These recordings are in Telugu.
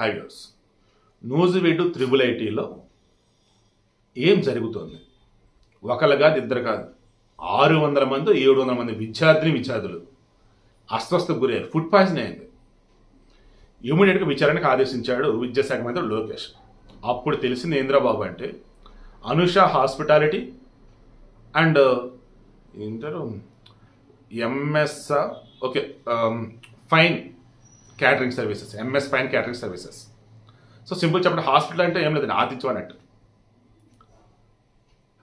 హైవేస్ నూజివీడు త్రిబుల్ ఐటీలో ఏం జరుగుతోంది? ఒకరు కాదు ఇద్దరు కాదు. ఆరు వందల మంది ఏడు వందల మంది విద్యార్థిని విద్యార్థులు అస్వస్థకు గురయ్యారు. ఫుడ్ పాయిజన్ అయింది. ఇమీడియట్గా విచారణకు ఆదేశించాడు విద్యాశాఖ మంత్రి లోకేష్. అప్పుడు తెలిసింది ఇంద్రబాబు అంటే Anusha hospitality and ఏంటారు? MS okay fine catering services MS fine catering services so simple చెప్పండి హాస్పిటల్ అంటే ఏం లేదండి ఆతిథ్యం అన్నట్టు.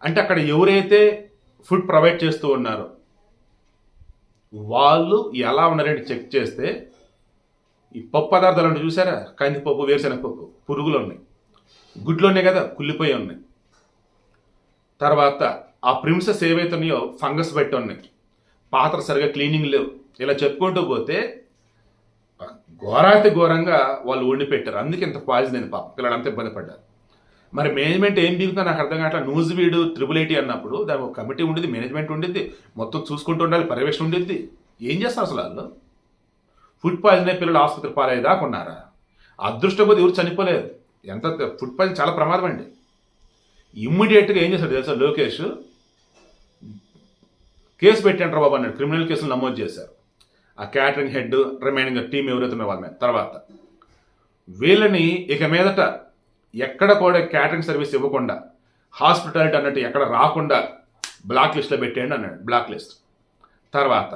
అంటే అక్కడ ఎవరైతే ఫుడ్ ప్రొవైడ్ చేస్తూ ఉన్నారో వాళ్ళు ఎలా ఉన్నారంటే చెక్ చేస్తే ఈ పప్పు పదార్థాలు అంటే చూసారా? కందిపప్పు వేరుశనగ పప్పు పురుగులు ఉన్నాయి. గుడ్లు ఉన్నాయి కదా కుళ్ళిపోయి ఉన్నాయి. తర్వాత ఆ ప్రిమ్సెస్ ఏవైతే ఉన్నాయో ఫంగస్ పెట్టి ఉన్నాయి. పాత్ర సరిగా క్లీనింగ్ లేవు. ఇలా చెప్పుకుంటూ పోతే ఘోరాతి ఘోరంగా వాళ్ళు వండి పెట్టారు అందుకే ఇంత పాయిజన్ అయింది పాప. పిల్లలంతా ఇబ్బంది పడ్డారు. మరి మేనేజ్మెంట్ ఏం దిగుతుందో నాకు అర్థం కావట్లేదు. న్యూస్ వీడు ట్రిపుల్ ఎయిటీ అన్నప్పుడు దానికి ఒక కమిటీ ఉండిద్ది మేనేజ్మెంట్ ఉండిద్ది మొత్తం చూసుకుంటూ ఉండాలి పర్యవేక్షణ ఉండిద్ది. ఏం చేస్తారు అసలు వాళ్ళు? ఫుడ్ పాయిజన్ అయ్యి పిల్లలు ఆసుపత్రి పాలయ్యేదాకా ఉన్నారా? అదృష్టం కొద్ది ఎవరు చనిపోలేదు. ఎంత ఫుడ్ పాయిజన్ చాలా ప్రమాదం అండి. ఇమ్మీడియట్గా ఏం చేశాడు తెలుసా లోకేష్? కేసు పెట్టండి బాబు అన్నాడు. క్రిమినల్ కేసులు నమోదు చేశారు. ఆ క్యాటరింగ్ హెడ్ రిమైనింగ్ టీం ఎవరైతే ఉన్నారో వాళ్ళ మీద. తర్వాత వీళ్ళని ఇక మీదట ఎక్కడ కూడా క్యాటరింగ్ సర్వీస్ ఇవ్వకుండా హాస్పిటాలిటీ అన్నట్టు ఎక్కడ రాకుండా బ్లాక్ లిస్ట్లో పెట్టేయండి అన్నాడు. Black list. తర్వాత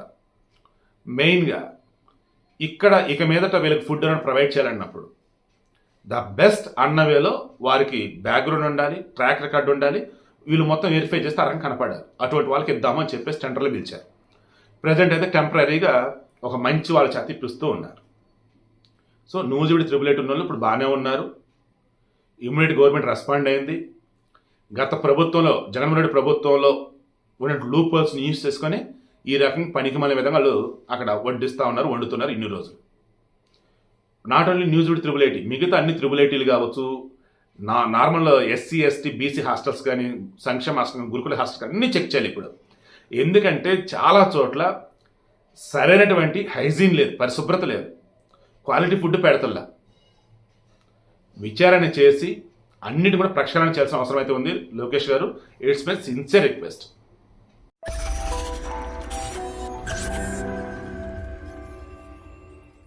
మెయిన్గా ఇక్కడ ఇక మీదట వీళ్ళకి ఫుడ్ అనేది ప్రొవైడ్ చేయాలన్నప్పుడు ద బెస్ట్ అన్నవేలో వారికి బ్యాక్గ్రౌండ్ ఉండాలి ట్రాక్ రికార్డ్ ఉండాలి వీళ్ళు మొత్తం వెరిఫై చేస్తే అరం కనపడారు అటువంటి వాళ్ళకి ఇద్దామని చెప్పేసి టెండర్లు పిలిచారు. ప్రజెంట్ అయితే టెంపరీగా ఒక మంచి వాళ్ళ చేత ఇప్పిస్తూ ఉన్నారు. సో నూజివిడి త్రిబుల్ ఎయిట్ ఉన్న వాళ్ళు ఇప్పుడు బాగానే ఉన్నారు. ఇమ్మీడియట్ గవర్నమెంట్ రెస్పాండ్ అయింది. గత ప్రభుత్వంలో జగన్మోహన్ రెడ్డి ప్రభుత్వంలో ఉన్న లూప్ హోల్స్ని యూజ్ చేసుకొని ఈ రకంగా పనికి మళ్ళీ విధంగా వాళ్ళు అక్కడ వడ్డిస్తూ ఉన్నారు వండుతున్నారు ఇన్ని రోజులు. Not only news with triple eighty మిగతా అన్ని త్రిబుల్ ఎయిటీలు కావచ్చు నా normal SC ST BC hostels కానీ సంక్షేమ హాస్టల్ గురుకుల హాస్టల్ కానీ అన్నీ చెక్ చేయాలి ఇప్పుడు. ఎందుకంటే చాలా చోట్ల సరైనటువంటి హైజీన్ లేదు పరిశుభ్రత లేదు. క్వాలిటీ ఫుడ్ పెడతల్లా. విచారణ చేసి అన్నిటి కూడా ప్రక్షాళన చేయాల్సిన అవసరం అయితే ఉంది. లోకేష్ గారు ఇట్స్ మై సిన్సియర్ రిక్వెస్ట్.